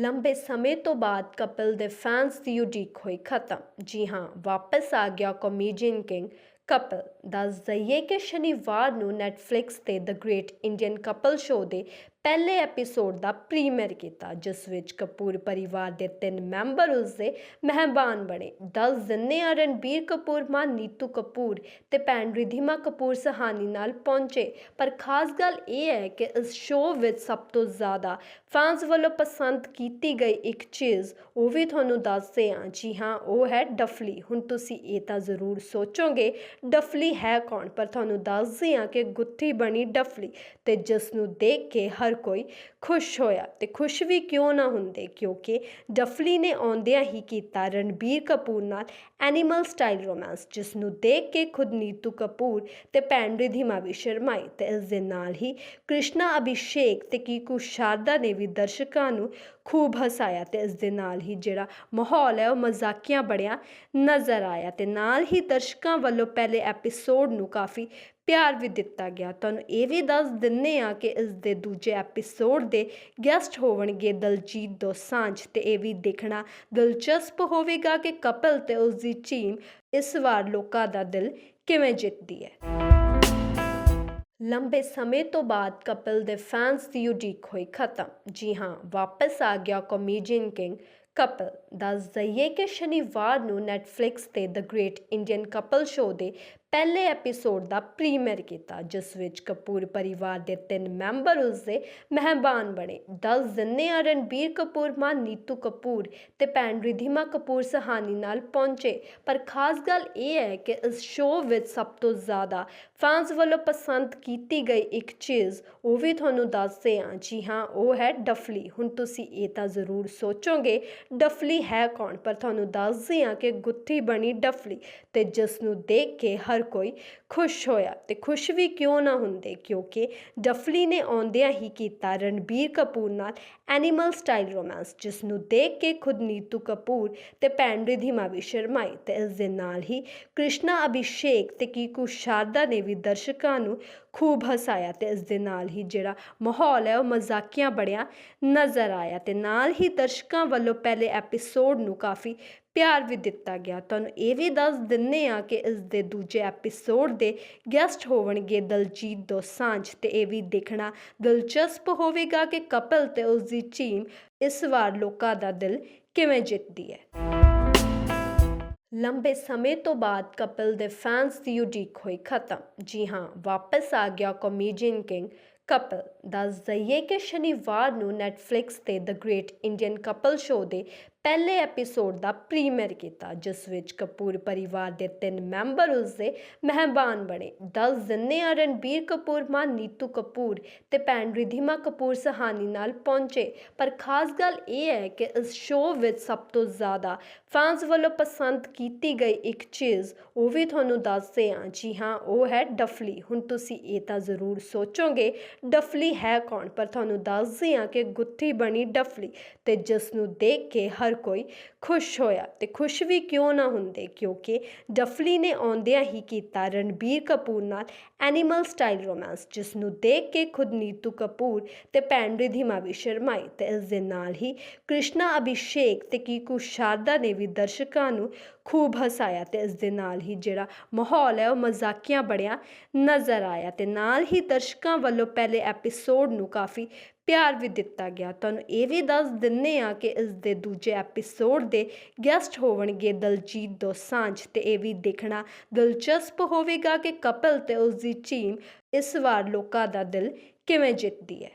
ਲੰਬੇ ਸਮੇਂ ਤੋਂ ਬਾਅਦ ਕਪਿਲ ਦੇ ਫੈਨਸ ਦੀ ਉਡੀਕ ਹੋਈ ਖਤਮ। ਜੀ ਹਾਂ, ਵਾਪਸ ਆ ਗਿਆ ਕਾਮੇਡੀਅਨ ਕਿੰਗ ਕਪਿਲ ਦੱਸ ਦਈਏ ਕਿ ਸ਼ਨੀਵਾਰ ਨੂੰ ਨੈਟਫਲਿਕਸ ਤੇ the great Indian couple show ਦੇ ਪਹਿਲੇ ਐਪੀਸੋਡ ਦਾ ਪ੍ਰੀਮੀਅਰ ਕੀਤਾ, ਜਿਸ ਵਿੱਚ ਕਪੂਰ ਪਰਿਵਾਰ ਦੇ ਤਿੰਨ ਮੈਂਬਰ ਉਸ ਦੇ ਮਹਿਮਾਨ ਬਣੇ। ਦੱਸ ਦਿੰਦੇ ਆ ਰਣਬੀਰ ਕਪੂਰ, ਮਾਂ ਨੀਤੂ ਕਪੂਰ ਤੇ ਭੈਣ ਰਿਧਿਮਾ ਕਪੂਰ ਸਹਾਨੀ ਨਾਲ ਪਹੁੰਚੇ। ਪਰ ਖਾਸ ਗੱਲ ਇਹ ਹੈ ਕਿ ਇਸ ਸ਼ੋਅ ਵਿੱਚ ਸਭ ਤੋਂ ਜ਼ਿਆਦਾ ਫੈਨਸ ਵੱਲੋਂ ਪਸੰਦ ਕੀਤੀ ਗਈ ਇੱਕ ਚੀਜ਼, ਉਹ ਵੀ ਤੁਹਾਨੂੰ ਦੱਸਦੇ ਹਾਂ। ਜੀ ਹਾਂ, ਉਹ ਹੈ ਡਫਲੀ। ਹੁਣ ਤੁਸੀਂ ਇਹ ਤਾਂ ਜ਼ਰੂਰ ਸੋਚੋਗੇ, ਡਫਲੀ ਹੈ ਕੌਣ? ਪਰ ਤੁਹਾਨੂੰ ਦੱਸਦੇ ਹਾਂ ਕਿ ਗੁੱਥੀ ਬਣੀ ਡਫਲੀ ਤੇ ਜਿਸ ਨੂੰ ਦੇਖ ਕੇ ਹਰ ਕੋਈ ਖੁਸ਼ ਹੋਇਆ ਤੇ ਖੁਸ਼ ਵੀ ਕਿਉਂ ਨਾ ਹੁੰਦੇ? ਕਿਉਂਕਿ ਡਫਲੀ ਨੇ ਆਉਂਦਿਆਂ ਹੀ ਕੀਤਾ ਰਣਬੀਰ ਕਪੂਰ ਨਾਲ ਐਨੀਮਲ ਸਟਾਈਲ ਰੋਮਾਂਸ ਜਿਸ ਨੂੰ ਦੇਖ ਕੇ ਖੁਦ ਨੀਤੂ ਕਪੂਰ ਤੇ ਭੈਣ ਰਿਧਿਮਾ ਵੀ ਸ਼ਰਮਾਈ ਤੇ ਇਸ ਦੇ ਨਾਲ ਹੀ ਕ੍ਰਿਸ਼ਨਾ ਅਭਿਸ਼ੇਕ ਤੇ ਕੀਕੂ ਸ਼ਾਰਦਾ ਨੇ ਵੀ ਦਰਸ਼ਕਾਂ ਨੂੰ ਖੂਬ ਹਸਾਇਆ ਤੇ ਇਸ ਦੇ ਨਾਲ ਹੀ ਜਿਹੜਾ ਮਾਹੌਲ ਹੈ ਉਹ ਮਜ਼ਾਕੀਆ ਬੜਿਆ ਨਜ਼ਰ ਆਇਆ ਤੇ ਨਾਲ ਹੀ ਦਰਸ਼ਕਾਂ ਵੱਲੋਂ ਪਹਿਲੇ ਐਪੀਸੋਡ ਨੂੰ ਕਾਫੀ ਪਿਆਰ ਵੀ ਦਿੱਤਾ ਗਿਆ। ਤੁਹਾਨੂੰ ਇਹ ਵੀ ਦੱਸ ਦਿੰਨੇ ਆ ਕਿ ਇਸ ਦੇ ਦੂਜੇ ਐਪੀਸੋਡ ਦੇ ਗੈਸਟ ਹੋਣਗੇ ਦਲਜੀਤ ਦੋਸਾਂਝ ਤੇ ਇਹ ਵੀ ਦੇਖਣਾ ਦਿਲਚਸਪ ਹੋਵੇਗਾ ਕਿ ਕਪਲ ਤੇ ਉਸ ਦੀ ਟੀਮ ਇਸ ਵਾਰ ਲੋਕਾਂ ਦਾ ਦਿਲ ਕਿਵੇਂ ਜਿੱਤਦੀ ਹੈ। ਲੰਬੇ ਸਮੇਂ ਤੋਂ ਬਾਅਦ ਕਪਿਲ ਦੇ ਫੈਨਸ ਦੀ ਉਡੀਕ ਹੋਈ ਖਤਮ। ਜੀ ਹਾਂ, ਵਾਪਸ ਆ ਗਿਆ ਕਾਮੇਡੀਅਨ ਕਿੰਗ ਕਪਿਲ ਦੱਸ ਦਈਏ ਕਿ ਸ਼ਨੀਵਾਰ ਨੂੰ ਨੈਟਫਲਿਕਸ ਤੇ the great Indian couple show ਦੇ ਪਹਿਲੇ ਐਪੀਸੋਡ ਦਾ ਪ੍ਰੀਮੀਅਰ ਕੀਤਾ, ਜਿਸ ਵਿੱਚ ਕਪੂਰ ਪਰਿਵਾਰ ਦੇ ਤਿੰਨ ਮੈਂਬਰ ਉਸ ਦੇ ਮਹਿਮਾਨ ਬਣੇ। ਦੱਸ ਦਿੰਦੇ ਆ ਰਣਬੀਰ ਕਪੂਰ, ਮਾਂ ਨੀਤੂ ਕਪੂਰ ਤੇ ਭੈਣ ਰਿਧਿਮਾ ਕਪੂਰ ਸਹਾਨੀ ਨਾਲ ਪਹੁੰਚੇ। ਪਰ ਖਾਸ ਗੱਲ ਇਹ ਹੈ ਕਿ ਇਸ ਸ਼ੋਅ ਵਿੱਚ ਸਭ ਤੋਂ ਜ਼ਿਆਦਾ ਫੈਨਸ ਵੱਲੋਂ ਪਸੰਦ ਕੀਤੀ ਗਈ ਇੱਕ ਚੀਜ਼, ਉਹ ਵੀ ਤੁਹਾਨੂੰ ਦੱਸਦੇ ਹਾਂ। ਜੀ ਹਾਂ, ਉਹ ਹੈ ਡਫਲੀ। ਹੁਣ ਤੁਸੀਂ ਇਹ ਤਾਂ ਜ਼ਰੂਰ ਸੋਚੋਗੇ, ਡਫਲੀ ਹੈ ਕੌਣ? ਪਰ ਤੁਹਾਨੂੰ ਦੱਸਦੇ ਹਾਂ ਕਿ ਗੁੱਥੀ ਬਣੀ ਡਫਲੀ ਤੇ ਜਿਸ ਨੂੰ ਦੇਖ ਕੇ ਹਰ ਕੋਈ ਖੁਸ਼ ਹੋਇਆ ਤੇ ਖੁਸ਼ ਵੀ ਕਿਉਂ ਨਾ ਹੁੰਦੇ? ਕਿਉਂਕਿ ਡਫਲੀ ਨੇ ਆਉਂਦਿਆਂ ਹੀ ਕੀਤਾ ਰਣਬੀਰ ਕਪੂਰ ਨਾਲ ਐਨੀਮਲ ਸਟਾਈਲ ਰੋਮਾਂਸ ਜਿਸ ਨੂੰ ਦੇਖ ਕੇ ਖੁਦ ਨੀਤੂ ਕਪੂਰ ਤੇ ਭੈਣ ਰਿਧਿਮਾ ਵੀ ਸ਼ਰਮਾਈ ਤੇ ਇਸ ਦੇ ਨਾਲ ਹੀ ਕ੍ਰਿਸ਼ਨਾ ਅਭਿਸ਼ੇਕ ਤੇ ਕੀਕੂ ਸ਼ਾਰਦਾ ਨੇ ਵੀ ਦਰਸ਼ਕਾਂ ਨੂੰ ਖੂਬ ਹਸਾਇਆ ਤੇ ਇਸ ਦੇ ਨਾਲ ਹੀ ਜਿਹੜਾ ਮਾਹੌਲ ਹੈ ਉਹ ਮਜ਼ਾਕੀਆ ਬੜਿਆ ਨਜ਼ਰ ਆਇਆ ਤੇ ਨਾਲ ਹੀ ਦਰਸ਼ਕਾਂ ਵੱਲੋਂ ਪਹਿਲੇ ਐਪੀਸੋਡ ਨੂੰ ਕਾਫੀ ਪਿਆਰ ਵੀ ਦਿੱਤਾ ਗਿਆ। ਤੁਹਾਨੂੰ ਇਹ ਵੀ ਦੱਸ ਦਿੰਨੇ ਆ ਕਿ ਇਸ ਦੇ ਦੂਜੇ ਐਪੀਸੋਡ ਦੇ ਗੈਸਟ ਹੋਣਗੇ ਦਲਜੀਤ ਦੋਸਾਂਝ ਤੇ ਇਹ ਵੀ ਦੇਖਣਾ ਦਿਲਚਸਪ ਹੋਵੇਗਾ ਕਿ ਕਪਲ ਤੇ ਉਸ ਦੀ ਟੀਮ ਇਸ ਵਾਰ ਲੋਕਾਂ ਦਾ ਦਿਲ ਕਿਵੇਂ ਜਿੱਤਦੀ ਹੈ। ਲੰਬੇ ਸਮੇਂ ਤੋਂ ਬਾਅਦ ਕਪਿਲ ਦੇ ਫੈਨਸ ਦੀ ਉਡੀਕ ਹੋਈ ਖਤਮ। ਜੀ ਹਾਂ, ਵਾਪਸ ਆ ਗਿਆ ਕਾਮੇਡੀਅਨ ਕਿੰਗ ਕਪਿਲ ਦੱਸ ਦਈਏ ਕਿ ਸ਼ਨੀਵਾਰ ਨੂੰ ਨੈਟਫਲਿਕਸ ਤੇ the great Indian couple show ਦੇ ਪਹਿਲੇ ਐਪੀਸੋਡ ਦਾ ਪ੍ਰੀਮੀਅਰ ਕੀਤਾ, ਜਿਸ ਵਿੱਚ ਕਪੂਰ ਪਰਿਵਾਰ ਦੇ ਤਿੰਨ ਮੈਂਬਰ ਉਸ ਦੇ ਮਹਿਮਾਨ ਬਣੇ। ਦੱਸ ਦਿੰਦੇ ਆ ਰਣਬੀਰ ਕਪੂਰ, ਮਾਂ ਨੀਤੂ ਕਪੂਰ ਤੇ ਭੈਣ ਰਿਧਿਮਾ ਕਪੂਰ ਸਹਾਨੀ ਨਾਲ ਪਹੁੰਚੇ। ਪਰ ਖਾਸ ਗੱਲ ਇਹ ਹੈ ਕਿ ਇਸ ਸ਼ੋਅ ਵਿੱਚ ਸਭ ਤੋਂ ਜ਼ਿਆਦਾ ਫੈਨਸ ਵੱਲੋਂ ਪਸੰਦ ਕੀਤੀ ਗਈ ਇੱਕ ਚੀਜ਼, ਉਹ ਵੀ ਤੁਹਾਨੂੰ ਦੱਸਦੇ ਹਾਂ। ਜੀ ਹਾਂ, ਉਹ ਹੈ ਡਫਲੀ। ਹੁਣ ਤੁਸੀਂ ਇਹ ਤਾਂ ਜ਼ਰੂਰ ਸੋਚੋਗੇ, ਡਫਲੀ ਹੈ ਕੌਣ? ਪਰ ਤੁਹਾਨੂੰ ਦੱਸਦੇ ਹਾਂ ਕਿ ਗੁੱਥੀ ਬਣੀ ਡਫਲੀ ਤੇ ਜਿਸ ਨੂੰ ਦੇਖ ਕੇ ਹਰ ਕੋਈ ਖੁਸ਼ ਹੋਇਆ ਤੇ ਖੁਸ਼ ਵੀ ਕਿਉਂ ਨਾ ਹੁੰਦੇ? ਕਿਉਂਕਿ ਡਫਲੀ ਨੇ ਆਉਂਦਿਆਂ ਹੀ ਕੀਤਾ ਰਣਬੀਰ ਕਪੂਰ ਨਾਲ ਐਨੀਮਲ ਸਟਾਈਲ ਰੋਮਾਂਸ ਜਿਸ ਨੂੰ ਦੇਖ ਕੇ ਖੁਦ ਨੀਤੂ ਕਪੂਰ ਤੇ ਭੈਣ ਰਿਧਿਮਾ ਵੀ ਸ਼ਰਮਾਈ ਤੇ ਇਸ ਦੇ ਨਾਲ ਹੀ ਕ੍ਰਿਸ਼ਨਾ ਅਭਿਸ਼ੇਕ ਤੇ ਕੀਕੂ ਸ਼ਾਰਦਾ ਨੇ ਵੀ ਦਰਸ਼ਕਾਂ ਨੂੰ ਖੂਬ ਹਸਾਇਆ ਤੇ ਇਸ ਦੇ ਨਾਲ ਹੀ ਜਿਹੜਾ ਮਾਹੌਲ ਹੈ ਉਹ ਮਜ਼ਾਕੀਆ ਬੜਿਆ ਨਜ਼ਰ ਆਇਆ ਤੇ ਨਾਲ ਹੀ ਦਰਸ਼ਕਾਂ ਵੱਲੋਂ ਪਹਿਲੇ ਐਪੀਸੋਡ ਨੂੰ ਕਾਫੀ ਪਿਆਰ ਵੀ ਦਿੱਤਾ ਗਿਆ। ਤੁਹਾਨੂੰ ਇਹ ਵੀ ਦੱਸ ਦਿੰਨੇ ਆ ਕਿ ਇਸ ਦੇ ਦੂਜੇ ਐਪੀਸੋਡ ਦੇ ਗੈਸਟ ਹੋਵਣਗੇ ਦਲਜੀਤ ਦੋਸਾਂਝ ਤੇ ਇਹ ਵੀ ਦੇਖਣਾ ਦਿਲਚਸਪ ਹੋਵੇਗਾ ਕਿ ਕਪਲ ਤੇ ਉਸ ਦੀ ਟੀਮ ਇਸ ਵਾਰ ਲੋਕਾਂ ਦਾ ਦਿਲ ਕਿਵੇਂ ਜਿੱਤਦੀ ਹੈ।